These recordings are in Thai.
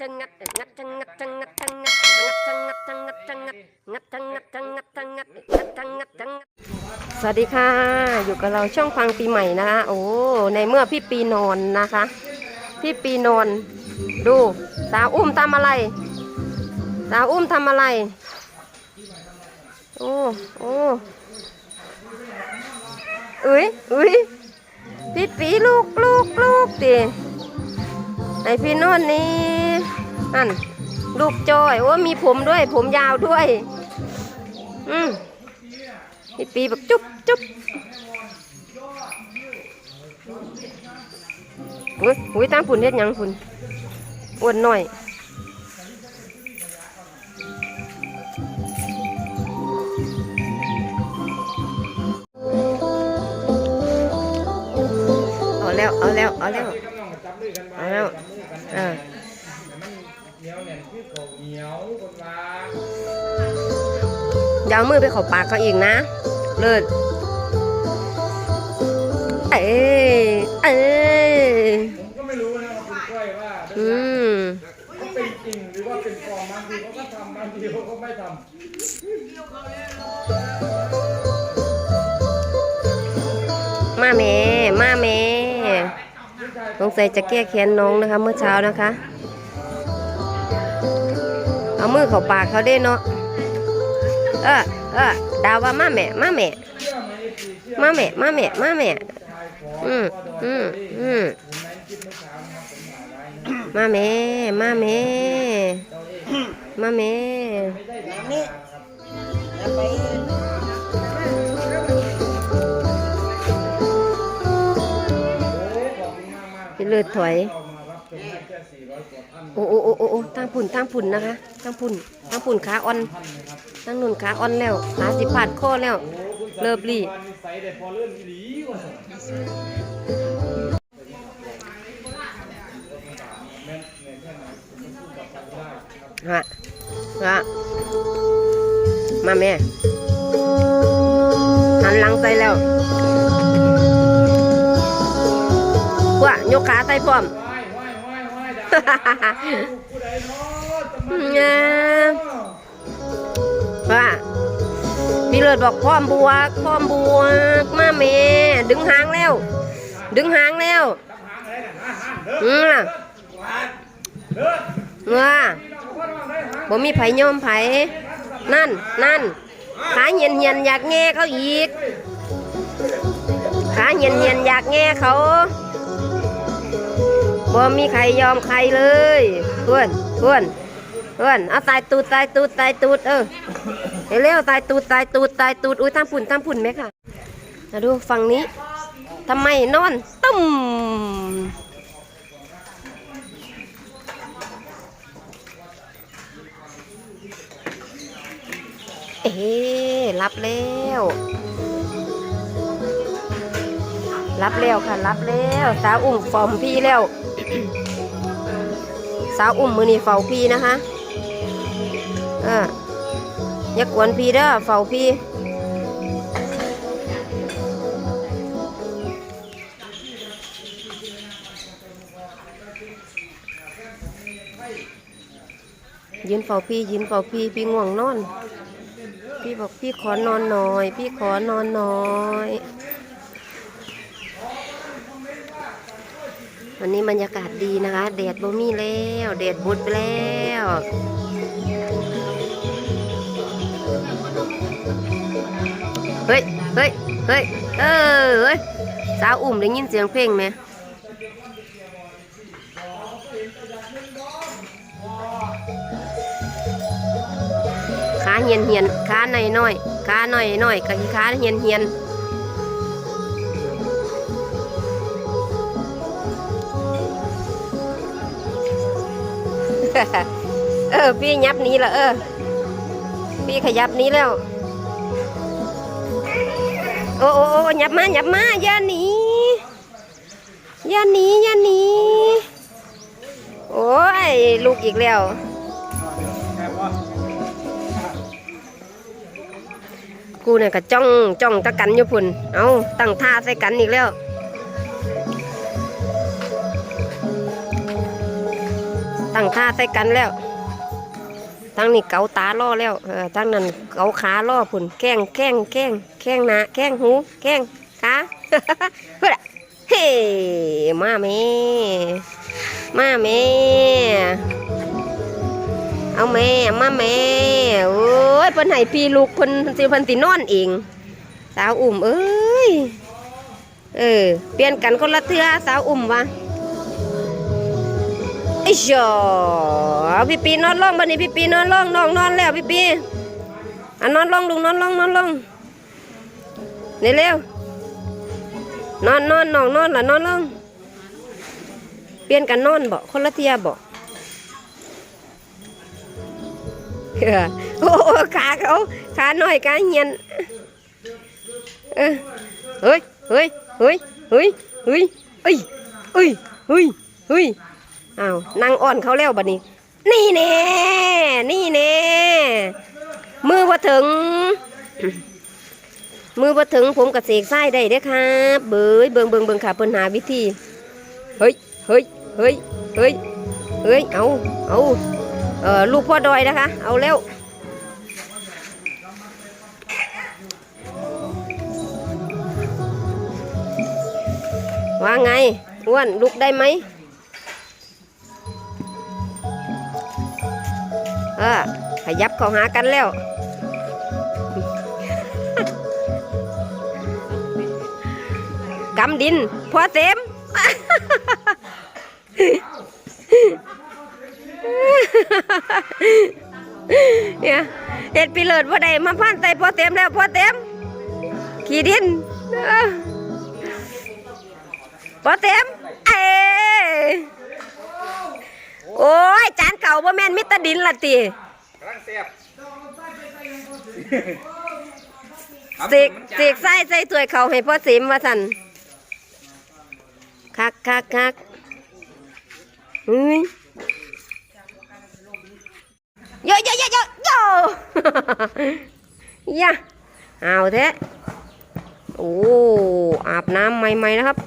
จังงัดงัดจังงัดจังงัดจังงัดงัดจังงัดจังงัดจังงัดงัดจังงัดจังงัดจังงัดงัดจังงัดจังงัดสวัสดีค่ะ อยู่กับเราช่องฟังปีใหม่นะคะโอ้ในเมื่อพี่ปีนอนนะคะ พี่ปีนอน ดูสาวอุ้มทำอะไร สาวอุ้มทำอะไร โอ้โอ้เอ้ยเอ้ยพี่ปีลูกลูกลูกดิไอพี่โนนนี่ นั่นลูกจอยโอ้มีผมด้วย ผมยาวด้วย อืมพี่ปีแบบจุ๊บจุ๊บอุ้ยอุ้ยตามผุนเฮ็ดยังผุนอ้วนหน่อยเอาแล้ว เอาแล้ว เอาแล้ว เอาแล้วอกั คือเขาเหนียวคนว่าอย่าเอามือไปเข้าปากเขาอีกนะ เลิศเอ้ยเอ้ยผมก็ไม่รู้นะว่าคุณก้อยว่าอืมเขาเป็นจริงหรือว่าเป็นปลอมบางทีเขาก็ทำบางทีเขาก็ไม่ทมาแม่มาแม่สงสัยจะแก้แค้นน้องนะคะ เมื่อเช้านะคะ เอามือเข้าปากเขาได้เนาะเออเออดาวว่ามาแม่มาแม่ำเชื่อไหมพี่เชื่อมาแม่มาแม่มาแม่ชายขออืมว่าโดนอืมอืมมแม่นคิดเมื่อเช้าแม่มาแม่มาแม่ไม่ได้ธรรมดาครับโอ้ขอบคุณมากมากพี่เลือดถอย โอ้โอ้โอ้โอ้ตั้งพุ่นตั้งพุ่นนะคะตั้งพุ่นตั้งพุ่นขาอ่อนตั้งนุ่นขาอ่อนแล้วขาสิพาดคอแล้ว เลิฟลี่วันนี้ใส่ได้พอเลื่อนอีหลีฮะฮะมาแม่หันหลังใส่แล้วว่ายกขาใส่พร้อม ว้ายด่าผู้ใดเนาะจะมางามว่าพี่เลิศบอกพร้อมบวกพร้อมบวกมาแม่ดึงหางแล้ว ดึงหางแล้วรับหางอะไรน่ะหาหางเด้ออืมเด้อเงือพี่น้องขอโทษว่าได้หางบ่มีไผยอมไผนั่นนั่นขาเหียนเหียนๆอยากแง่เขาอีกขาเหียนเหียนๆอยากแง่เขา บ่มีใครยอมใครเลยเพื่อนเพื่อนเพื่อนเอาตายตูดตายตูดตายตูดเออเร็วตายตูดตายตูดตายตูดอุ้ยตามปุ่นตามปุ่นไหมค่ะมาดูฝั่งนี้ทำไมนอนตุ้มเอ๊รับแล้วรับแล้วค่ะรับแล้วสาวอุ้มฟอมพี่แล้ว สาวอุ้มมือนี่เฝ้าพีนะคะเอออย่ากวนพีเด้อเฝ้าพียืนเฝ้าพี่ยืนเฝ้าพี่พี่ง่วงนอน พี่บอกพี่ขอนอนหน่อย พี่ขอนอนหน่อย วันนี้บรรยากาศดีนะคะแดดบ่มีแล้วแดดบุดไปแล้วเฮ้ยเฮ้ยเฮ้ยเออเฮ้ยสาวอุ่มได้ยินเสียงเพลงไหมขาเหียนเหียนขาหน่อยหน่อยขาหน่อยหน่อยกับขาเหียนเหียน เออ พี่ยับนี้ละเออ พี่ขยับนี้แล้ว โอ้โอ้โอ้ยับมายับมาอย่าหนีอย่าหนีอย่าหนีโอ้ย ลูกอีกแล้ว กูเนี่ยก็จ้องจ้องตะกันอยู่พุ่น เอาตั้งท่าใส่กันอีกแล้ว ตั้งท่าใส่กันแล้วทั้งนี้เกาตาล่อแล้วเออทั้งนั้นเกาขาล่อพุ่นแข้งแข้งแข้งแข้งหน้าแข้งหูแข้งขาเพื่อเฮ้มาแม่มาแม่เอาแม่มาแม่โอ้ยเพิ่นให้พี่ลูกเพิ่นสิเพิ่นสินอนเองสาวอุ่มเอ้ยเออเปลี่ยนกันคนละเทือสาวอุ่มวะ อ้ชอเอพี่ปีนอนลงบันนี้พี่ปีนอนลงนองนอนแล้วพี่ปีอะนอนลงลุงนอนลงนอนลงนี่เร็วนอนนอนนองนอนละนอนลงเปลี่ยนกันนอนบ่คนละเทือบ่เออโอ้ขาเขาขาหน่อยขาเหียนเออเฮ้ยเฮ้ยเฮ้ยเฮ้ยเฮ้ยเอ้ยเอ้ยเฮ้ยเฮ้ย อ้าวนั่งอ่อนเขาแล้วบัดนี้ นี่แน่นี่แน่มือบ่ถึง มือบ่ถึงผมกับเสกไส้ได้เด้อครับเบยเบิงเบิงเบิงค่ะเพิ่นหาวิธีเฮ้ยเฮ้ยเฮ้ยเฮ้ยเฮ้ยเอาเอาเอ่อลูกพ่อดอยนะคะ เอาแล้วว่าไงอ้วนลุกได้ไหม เออขยับเข้าหากันแล้วกำดินพอเต็มเนี่ยเห็ดปีเลิศว่าใดมาพันใส่พอเต็มแล้วพอเต็ม ขี่ดินเออพอเต็มเอ้ โอ้ย จานเก่าบ่แม่นมิตรดินละติกำลังเสียบเสกเสกใส่ใส่ถ้วยเขาให้พ่อสิมว่าสันคักคักคักเฮ้ยโยโยโยโยโยยะเอาแท้โอ้อาบน้ำใหม่ๆนะครับ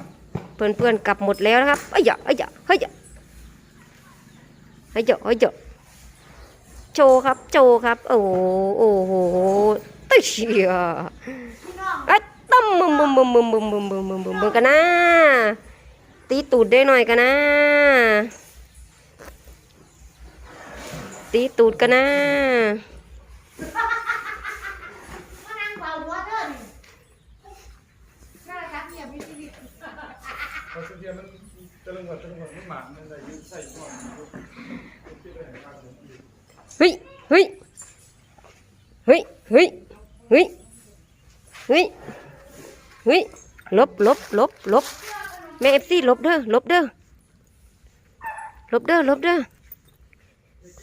เพื่อนๆกลับหมดแล้วนะครับเอ้ยอย่าเอ้ยอย่าเฮ้ยอย่า เฮ้ยอย่าเฮ้ยอย่าโชครับ โชครับ โอ้โหโอ้โหตึ๊ดเชียไอ้ยตั้มมึมมึมมึมมึมมึมมึมมึมมึมมึมมึมกันนะตีตูดได้หน่อยกันนะ ตีตูดกันนะเป่าเสียมันจะลงหัวจะลงหัวมันหมามันอะไรยืดใส่ก่อน เฮ้ย เฮ้ย เฮ้ย เฮ้ย เฮ้ย เฮ้ย เฮ้ย ลบลบลบลบแม่เอฟซีลบเด้อลบเด้อลบเด้อลบเด้อ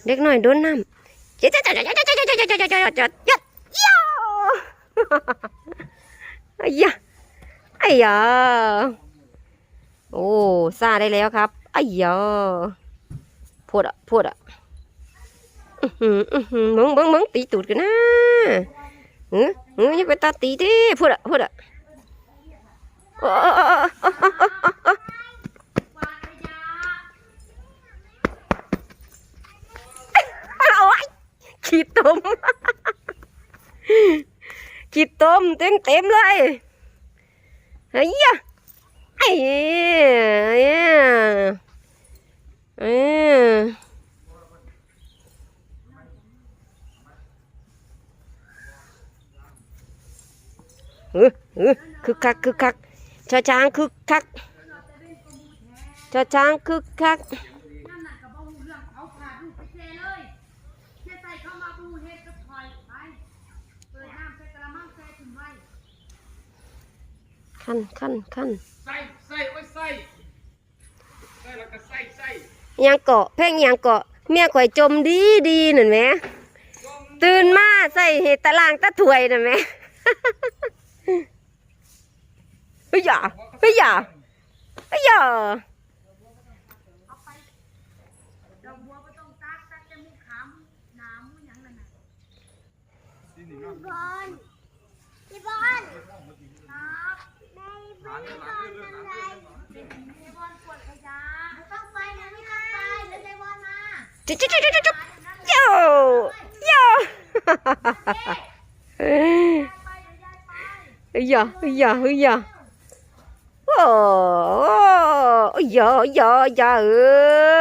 เด็กหน้อยโดนน้ำเจ๊จ๊ะจ๊ะจ๊ะจ๊ะจ๊ะจ๊ะจ๊ะจ๊ะจ๊ะจ๊จ๊จ๊จ๊ไอ้ยะไอ้ยาโอ้ซาได้แล้วครับไอ้ยาพูดอะพูดอะมึงมึงมึงตีตูดกันนะเออเออย่าไปตาตีดิพูดอะพูดอะ ขี้ต้ม ขี้ต้มเต็มเต็มเลยเฮ้ยอะไอ้เอ้ยเอ้ยเออเออคึกคักคึกคัก ชอช้างคึกคักชอช้างคึกคักขั้นขั้นขั้นใส่ใส้ยส่ใส้วส่ใส่ยังเกาะเพ่งยังเกาะเมียข่อยจมดีดีหน่อยไหมตื่นมาใส่เห็ดตะลางตะถวยหน่อยไหม ฮ้ยอย่าเฮ้ยอ่าเฮ้ยอ่ไปวะต้องไปนไม่ไปแจบจุ๊จุ๊จุ๊จุ๊โยโยฮ่าฮ่าฮ่าฮ่าฮ้ยอย่าฮ่าฮ่า ย่าอยอย่าเออ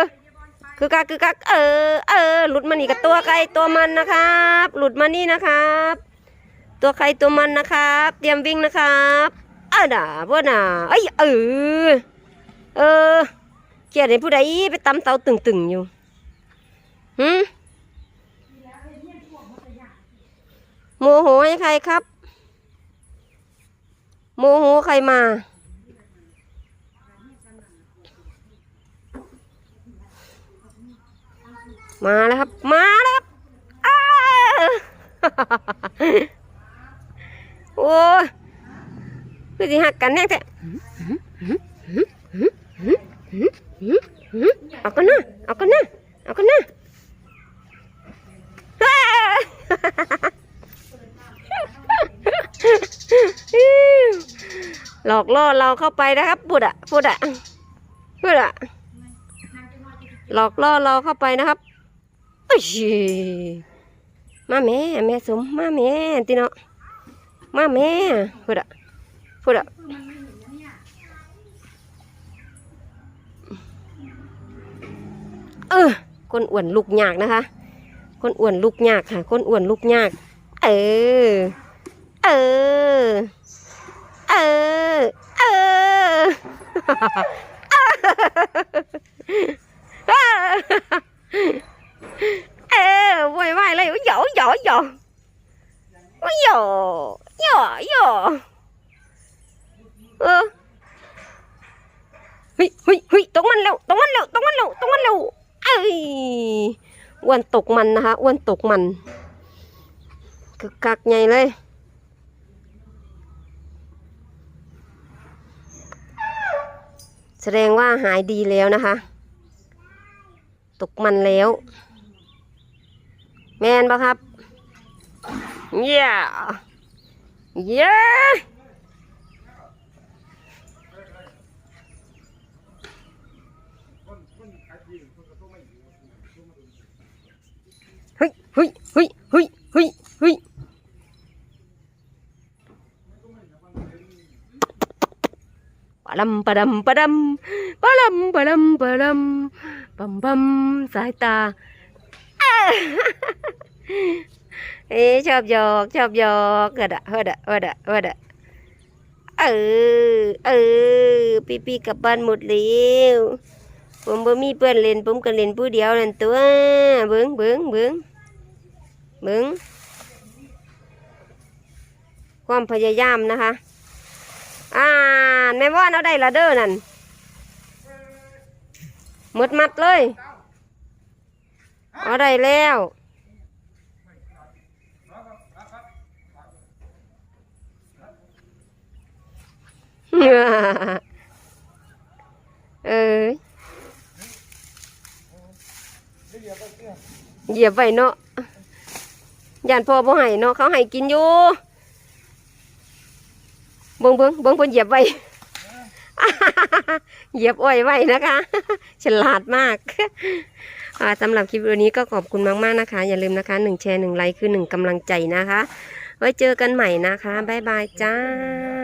คือกักคือกักเออ เออ หลุดมานี่กับตัวใครตัวมันนะครับ หลุดมานี่นะครับ ตัวใครตัวมันนะครับ เตรียมวิ่งนะครับอะด่าพวกน่ะเอ้ยเออ เออเกียดเห็นผู้ใดไปตำเตาตึงๆอยู่หืมโมโหให้ใครครับ โมโหใครมา มาแล้วครับ มาแล้วครับอ้โอ้ยคือสิหักกันแน่แท้เอากันนะเอากันนะเอากันนะอ้าหลอกล่อเราเข้าไปนะครับพูดอะพูดอะพูดอะหลอกล่อเราเข้าไปนะครับ โอ้ยมาแม่แม่สมมาแม่ติเนาะมาแม่พูดอะพูดอะเออคนอ้วนลุกยากนะคะ คนอ้วนลุกยากค่ะ คนอ้วนลุกยาก เออ เออ เออ เออเออไหวไหวเลยหยอหยอหยอหยอหยอหยอเออเฮ้ยเฮ้ยเฮ้ยตรงมันเร็วตรงมันเร็วตรงมันเร็วตรงมันเร็วเอ้ยอ้ วนตกมันนะคะ อ้วนตกมันคึกคักใหญ่เลยแสดงว่าหายดีแล้วนะคะ ตกมันแล้ว แมนปะครับ เย้ เย้ เฮ้ยเฮ้ยเฮ้ยเฮ้ยเฮ้ยเฮ้ยปะดำปะดำปะดำปะดำปะดำปะดำปัมปัมสายตาเอ๊ชอบหยอกชอบหยอกเฮดอะเฮดอะเฮดอะเฮดะเออเออปีปีกลับบ้านหมดแล้วผมบ่มีเพื่อนเล่นผมก็เล่นผู้เดียวนั่นตัวเบิ้งเบิ้งเบิ้ง เบิงความพยายามนะคะ อ่าแม่ว่าเอาได้ละเด้อนั่นหมดมัดเลย เอาได้แล้วเออเหยียบไว้เนาะ ยานพ่อบ่ให้เนาะเขาให้กินอยู่เบิ้งเบิ้งเบิ้งเพิ่นเหยียบไว้เหยียบอ้อยไว้นะคะ ฉลาดมากสำหรับคลิปวันนี้ก็ขอบคุณมากๆนะคะ อย่าลืมนะคะหนึ่งแชร์หนึ่งไลค์คือหนึ่งกำลังใจนะคะ ไว้เจอกันใหม่นะคะ บ๊ายบายจ้า